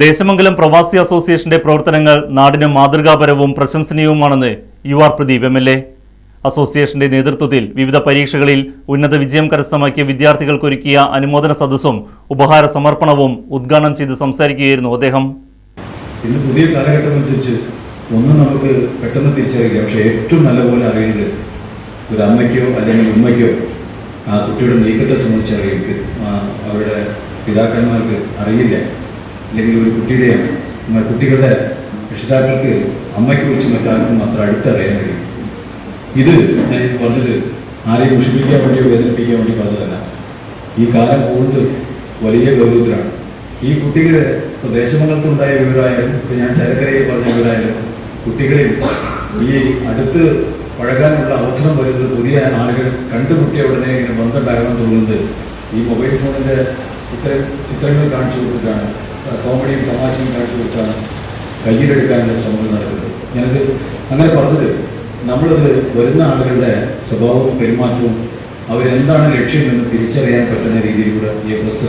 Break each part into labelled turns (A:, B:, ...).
A: Desamangalam പ്രവാസി അസോസിയേഷന്റെ പ്രവർത്തനങ്ങൾ നാടിന് മാതൃകാപരവും പ്രശംസനീയവുമാണെന്ന് U R Pradeep M L A. അസോസിയേഷന്റെ നേതൃത്വത്തിൽ വിവിധ പരീക്ഷകളിൽ ഉന്നത വിജയം കരസ്ഥമാക്കിയ വിദ്യാർത്ഥികൾക്കൊരുക്കിയ അനുമോദന സദസ്സും ഉപഹാര സമർപ്പണവും ഉദ്ഘാടനം ചെയ്ത് സംസാരിക്കുകയായിരുന്നു അദ്ദേഹം.
B: ഇന്ന് പുതിയ കാലഘട്ടം അനുസരിച്ച് ഒന്നും നമുക്ക് പെട്ടെന്ന് തിരിച്ചറിയില്ല. പക്ഷേ ഏറ്റവും നല്ലപോലെ അറിയുന്നത് ഒരു അമ്മയ്ക്കോ അല്ലെങ്കിൽ ഉമ്മയ്ക്കോ ആ കുട്ടിയുടെ നീക്കത്തെ സംബന്ധിച്ച് അറിയിക്കും അവരുടെ പിതാക്കന്മാർക്ക് അറിയില്ല. അല്ലെങ്കിൽ ഒരു കുട്ടിയുടെയാണ് കുട്ടികളുടെ രക്ഷിതാക്കൾക്ക് അമ്മയ്ക്കുറിച്ച് മറ്റാർക്കും അത്ര അടുത്തറിയാൻ കഴിയും. ഇത് ഞാൻ പറഞ്ഞത് ആരെയും മുഷിപ്പിക്കാൻ വേണ്ടിയോ വേദനിപ്പിക്കാൻ വേണ്ടി പറഞ്ഞതല്ല. ഈ കാലം കൂടുതൽ വലിയ ഗൗരവത്തിലാണ്. ഈ കുട്ടികളെ ദേശമംഗലത്തുണ്ടായ വിവരമായാലും ഇപ്പോൾ ഞാൻ ചരക്കരയിൽ പറഞ്ഞ വിവരമായാലും കുട്ടികളിൽ ഈ അടുത്ത് പഴകാനുള്ള അവസരം വരുന്നത് പുതിയ ആളുകൾ കണ്ടുമുട്ടിയ ഉടനെ ഇങ്ങനെ ബന്ധമുണ്ടാകണം തോന്നുന്നത് ഈ മൊബൈൽ ഫോണിന്റെ ഇത്തരം ചിത്രങ്ങൾ കാണിച്ചു കൊടുത്തിട്ടാണ്. കോമഡിയും തമാശയും കാണിച്ചു വെച്ചാണ് കയ്യിലെടുക്കാനുള്ള ശ്രമങ്ങൾ നടക്കുന്നത്. ഞാനത് അങ്ങനെ പറഞ്ഞത് നമ്മളത് വരുന്ന ആളുകളുടെ സ്വഭാവവും പെരുമാറ്റവും അവരെന്താണ് ലക്ഷ്യമെന്ന് തിരിച്ചറിയാൻ പറ്റുന്ന രീതിയിലൂടെ ഈ ബസ്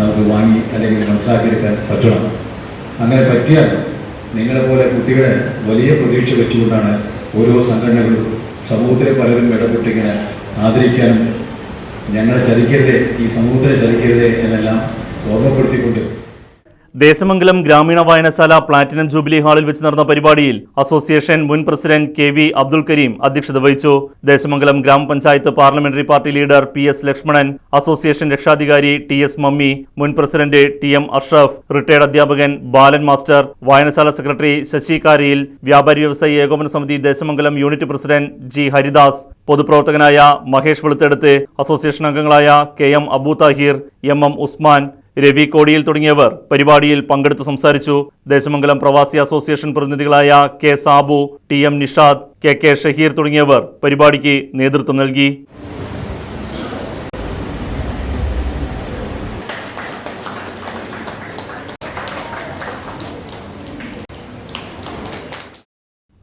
B: നമുക്ക് വാങ്ങി അല്ലെങ്കിൽ മനസ്സിലാക്കിയെടുക്കാൻ പറ്റണം. അങ്ങനെ പറ്റിയാൽ നിങ്ങളെപ്പോലെ കുട്ടികളെ വലിയ പ്രതീക്ഷ വെച്ചുകൊണ്ടാണ് ഓരോ സംഘടനകളും സമൂഹത്തിലെ പലരും ഇടപെട്ടിങ്ങനെ ആദരിക്കാനും ഞങ്ങളെ ചലിക്കരുതേ ഈ സമൂഹത്തിനെ ചലിക്കരുതേ എന്നെല്ലാം ഓർമ്മപ്പെടുത്തിക്കൊണ്ട്
A: ദേശമംഗലം ഗ്രാമീണ വായനശാല പ്ലാറ്റിനം ജൂബിലി ഹാളിൽ വെച്ച് നടന്ന പരിപാടിയിൽ അസോസിയേഷൻ മുൻ president K V Abdul Karim അധ്യക്ഷത വഹിച്ചു. ദേശമംഗലം ഗ്രാമപഞ്ചായത്ത് parliamentary party leader P S Lakshmanan association രക്ഷാധികാരി ടി എസ് മമ്മി മുൻ president T M Ashraf retired അധ്യാപകൻ ബാലൻ മാസ്റ്റർ വായനശാല സെക്രട്ടറി ശശി കാരിയിൽ വ്യാപാരി വ്യവസായി ഏകോപന സമിതി Desamangalam unit president G Haridas പൊതുപ്രവർത്തകനായ Mahesh Veluthedath association അംഗങ്ങളായ K M Abu Thahir M M Usman Ravi Kodiyil തുടങ്ങിയവർ പരിപാടിയിൽ പങ്കെടുത്ത് സംസാരിച്ചു. ദേശമംഗലം പ്രവാസി association പ്രതിനിധികളായ K Sabu T M Nishad K K Shaheer തുടങ്ങിയവർ പരിപാടിക്ക് നേതൃത്വം നൽകി.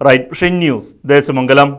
A: Right news Deshamangalam.